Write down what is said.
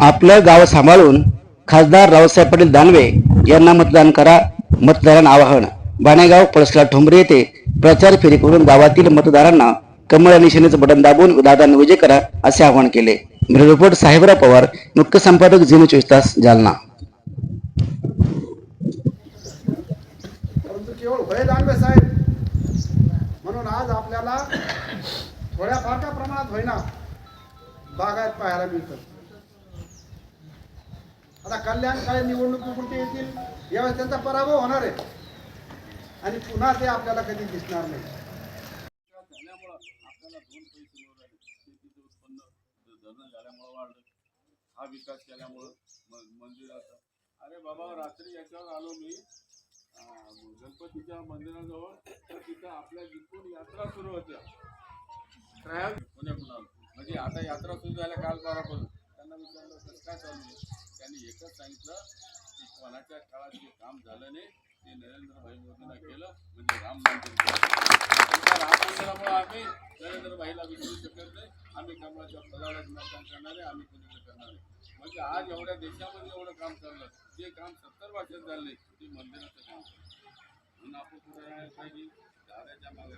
आपलं गाव सांभाळून खासदार रावसाहेब पाटील दानवे यांना मतदान करा मतदारांना आवाहन. बाणेगाव पळसला ठोंबरे येथे प्रचार फेरी करून गावातील मतदारांना कमळ या निशाणीचं बटन दाबून दादांना विजय करा असे आवाहन केले. रिपोर्ट साहेबराव पवार मुख्य संपादक झिनो चोवीस तास जालना म्हणून आज आपल्याला थोड्या फारक्या प्रमाणात होईना बागायत पाहायला मिळतं. आता कल्याण काय निवडणुकीपुरते येतील यावेळेस त्यांचा पराभव होणार आहे. आणि पुन्हा ते आपल्याला कधी दिसणार नाही. झाल्यामुळं आपल्याला दोन पैसे उत्पन्न झाल्यामुळं हा विकास केल्यामुळं म- मंदिराचा अरे बाबा रात्री याच्यावर आलो मी गणपतीच्या मंदिराजवळ तर तिथं आपल्या जिथून यात्रा सुरू होत्या ट्रॅव्हल पुण्याकडून आलो म्हणजे आता यात्रा सुरू झाल्या काल बारापासून त्यांना विचारलं तर काय चालू आहे? एकच सांगितलं की कोणाच्या काळात जे काम झालं नाही ते नरेंद्रभाई मोदींना केलं म्हणजे राम मंदिर केलं. राम मंदिरामुळे आम्ही नरेंद्रभाईला विसरू शकत नाही आम्ही कमळाच्या फुलाला मतदान करणार आहे आम्ही कुणीकडे करणार. आहे म्हणजे आज एवढ्या देशामध्ये एवढं काम चाललं जे काम सत्तर वर्षात झालं ते मंदिराचं काम. म्हणून आपण पुढे राहायला पाहिजे दादाच्या मागे